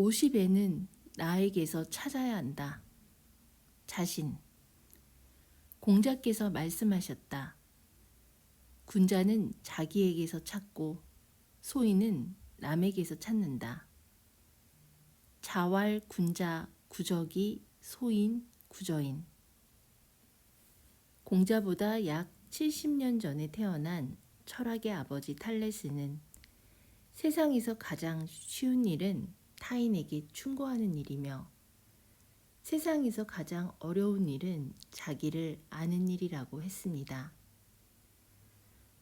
50에는 나에게서 찾아야 한다. 자신. 공자께서 말씀하셨다. 군자는 자기에게서 찾고 소인은 남에게서 찾는다. 자활, 군자, 구적이, 소인, 구저인. 공자보다 약 70년 전에 태어난 철학의 아버지 탈레스는 세상에서 가장 쉬운 일은 타인에게 충고하는 일이며 세상에서 가장 어려운 일은 자기를 아는 일이라고 했습니다.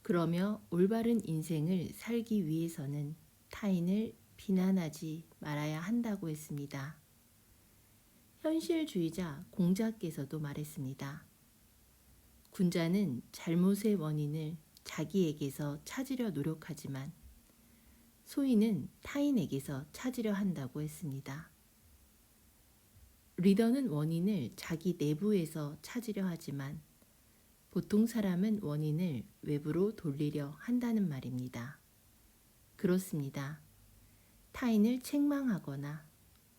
그러며 올바른 인생을 살기 위해서는 타인을 비난하지 말아야 한다고 했습니다. 현실주의자 공자께서도 말했습니다. 군자는 잘못의 원인을 자기에게서 찾으려 노력하지만 소인은 타인에게서 찾으려 한다고 했습니다. 리더는 원인을 자기 내부에서 찾으려 하지만 보통 사람은 원인을 외부로 돌리려 한다는 말입니다. 그렇습니다. 타인을 책망하거나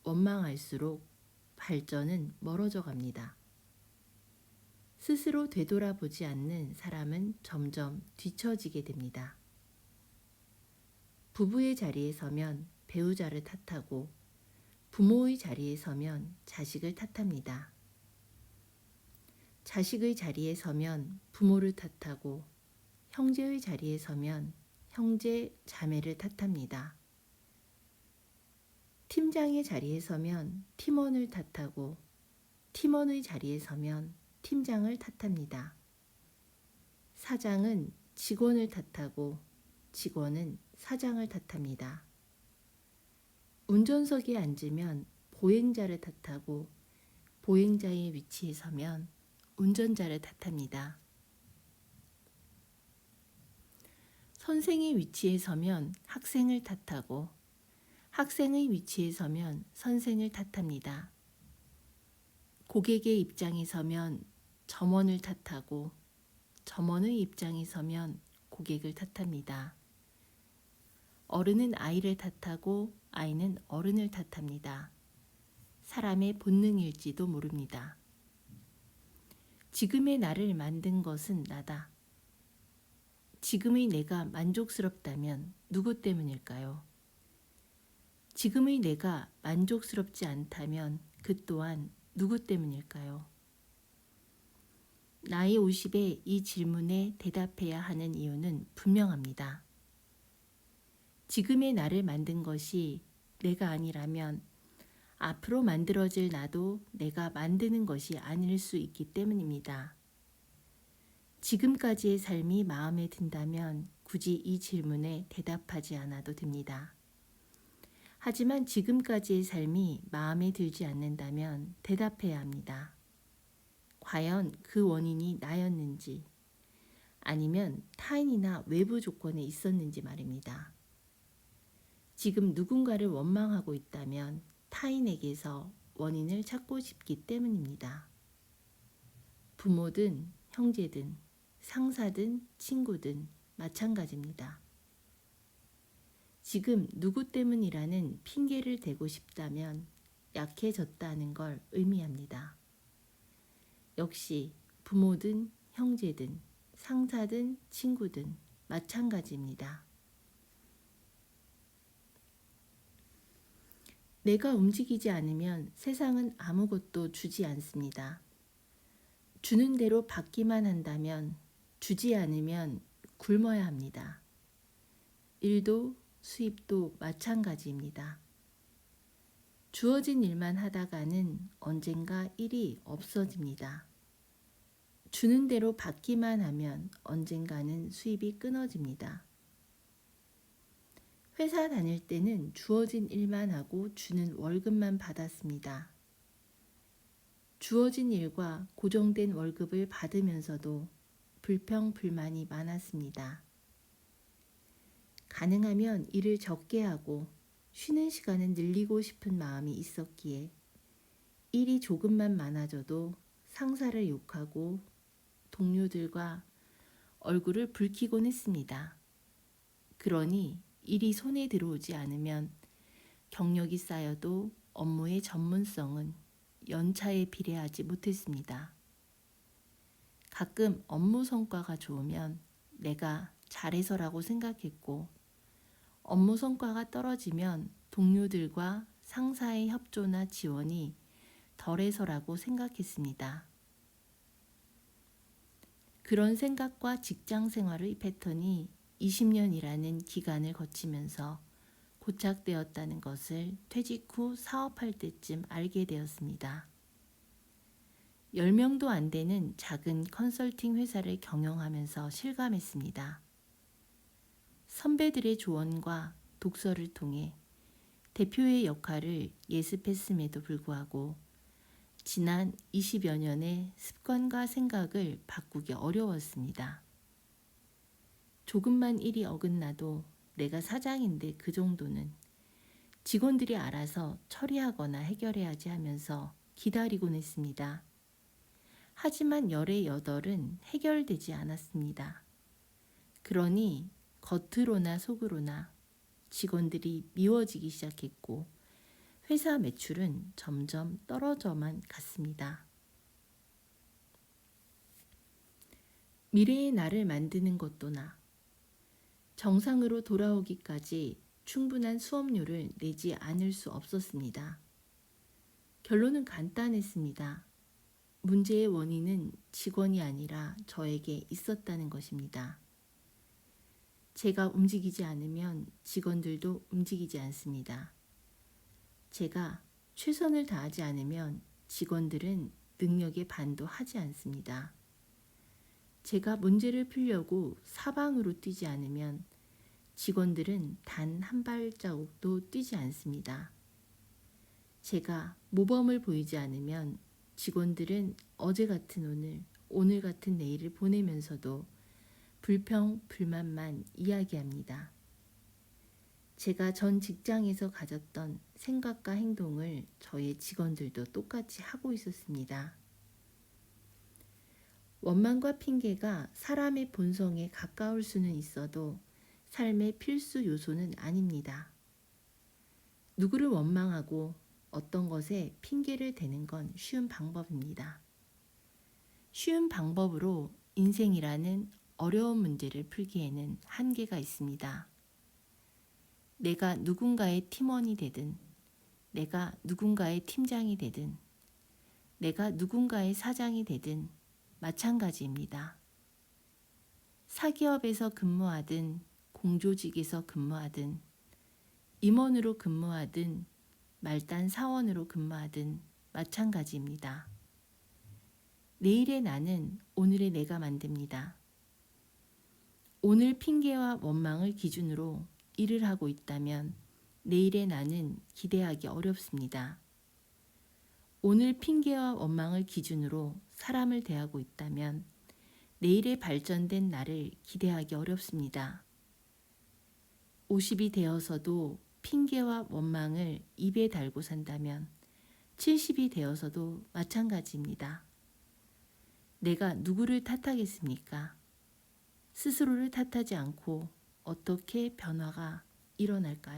원망할수록 발전은 멀어져 갑니다. 스스로 되돌아보지 않는 사람은 점점 뒤처지게 됩니다. 부부의 자리에 서면 배우자를 탓하고 부모의 자리에 서면 자식을 탓합니다. 자식의 자리에 서면 부모를 탓하고 형제의 자리에 서면 형제, 자매를 탓합니다. 팀장의 자리에 서면 팀원을 탓하고 팀원의 자리에 서면 팀장을 탓합니다. 사장은 직원을 탓하고 직원은 사장을 탓합니다. 운전석에 앉으면 보행자를 탓하고 보행자의 위치에 서면 운전자를 탓합니다. 선생의 위치에 서면 학생을 탓하고 학생의 위치에 서면 선생을 탓합니다. 고객의 입장에 서면 점원을 탓하고 점원의 입장에 서면 고객을 탓합니다. 어른은 아이를 탓하고 아이는 어른을 탓합니다. 사람의 본능일지도 모릅니다. 지금의 나를 만든 것은 나다. 지금의 내가 만족스럽다면 누구 때문일까요? 지금의 내가 만족스럽지 않다면 그 또한 누구 때문일까요? 나이 50에 이 질문에 대답해야 하는 이유는 분명합니다. 지금의 나를 만든 것이 내가 아니라면 앞으로 만들어질 나도 내가 만드는 것이 아닐 수 있기 때문입니다. 지금까지의 삶이 마음에 든다면 굳이 이 질문에 대답하지 않아도 됩니다. 하지만 지금까지의 삶이 마음에 들지 않는다면 대답해야 합니다. 과연 그 원인이 나였는지 아니면 타인이나 외부 조건에 있었는지 말입니다. 지금 누군가를 원망하고 있다면 타인에게서 원인을 찾고 싶기 때문입니다. 부모든 형제든 상사든 친구든 마찬가지입니다. 지금 누구 때문이라는 핑계를 대고 싶다면 약해졌다는 걸 의미합니다. 역시 부모든 형제든 상사든 친구든 마찬가지입니다. 내가 움직이지 않으면 세상은 아무것도 주지 않습니다. 주는 대로 받기만 한다면 주지 않으면 굶어야 합니다. 일도 수입도 마찬가지입니다. 주어진 일만 하다가는 언젠가 일이 없어집니다. 주는 대로 받기만 하면 언젠가는 수입이 끊어집니다. 회사 다닐 때는 주어진 일만 하고 주는 월급만 받았습니다. 주어진 일과 고정된 월급을 받으면서도 불평, 불만이 많았습니다. 가능하면 일을 적게 하고 쉬는 시간을 늘리고 싶은 마음이 있었기에 일이 조금만 많아져도 상사를 욕하고 동료들과 얼굴을 붉히곤 했습니다. 그러니 일이 손에 들어오지 않으면 경력이 쌓여도 업무의 전문성은 연차에 비례하지 못했습니다. 가끔 업무 성과가 좋으면 내가 잘해서라고 생각했고, 업무 성과가 떨어지면 동료들과 상사의 협조나 지원이 덜해서라고 생각했습니다. 그런 생각과 직장 생활의 패턴이 20년이라는 기간을 거치면서 고착되었다는 것을 퇴직 후 사업할 때쯤 알게 되었습니다. 10명도 안 되는 작은 컨설팅 회사를 경영하면서 실감했습니다. 선배들의 조언과 독서를 통해 대표의 역할을 예습했음에도 불구하고 지난 20여 년의 습관과 생각을 바꾸기 어려웠습니다. 조금만 일이 어긋나도 내가 사장인데 그 정도는 직원들이 알아서 처리하거나 해결해야지 하면서 기다리곤 했습니다. 하지만 열의 여덟은 해결되지 않았습니다. 그러니 겉으로나 속으로나 직원들이 미워지기 시작했고 회사 매출은 점점 떨어져만 갔습니다. 미래의 나를 만드는 것도 나. 정상으로 돌아오기까지 충분한 수업료를 내지 않을 수 없었습니다. 결론은 간단했습니다. 문제의 원인은 직원이 아니라 저에게 있었다는 것입니다. 제가 움직이지 않으면 직원들도 움직이지 않습니다. 제가 최선을 다하지 않으면 직원들은 능력의 반도 하지 않습니다. 제가 문제를 풀려고 사방으로 뛰지 않으면 직원들은 단 한 발자국도 뛰지 않습니다. 제가 모범을 보이지 않으면 직원들은 어제 같은 오늘, 오늘 같은 내일을 보내면서도 불평, 불만만 이야기합니다. 제가 전 직장에서 가졌던 생각과 행동을 저의 직원들도 똑같이 하고 있었습니다. 원망과 핑계가 사람의 본성에 가까울 수는 있어도 삶의 필수 요소는 아닙니다. 누구를 원망하고 어떤 것에 핑계를 대는 건 쉬운 방법입니다. 쉬운 방법으로 인생이라는 어려운 문제를 풀기에는 한계가 있습니다. 내가 누군가의 팀원이 되든, 내가 누군가의 팀장이 되든, 내가 누군가의 사장이 되든 마찬가지입니다. 사기업에서 근무하든, 공조직에서 근무하든, 임원으로 근무하든, 말단 사원으로 근무하든 마찬가지입니다. 내일의 나는 오늘의 내가 만듭니다. 오늘 핑계와 원망을 기준으로 일을 하고 있다면 내일의 나는 기대하기 어렵습니다. 오늘 핑계와 원망을 기준으로 사람을 대하고 있다면 내일의 발전된 나를 기대하기 어렵습니다. 50이 되어서도 핑계와 원망을 입에 달고 산다면 70이 되어서도 마찬가지입니다. 내가 누구를 탓하겠습니까? 스스로를 탓하지 않고 어떻게 변화가 일어날까요?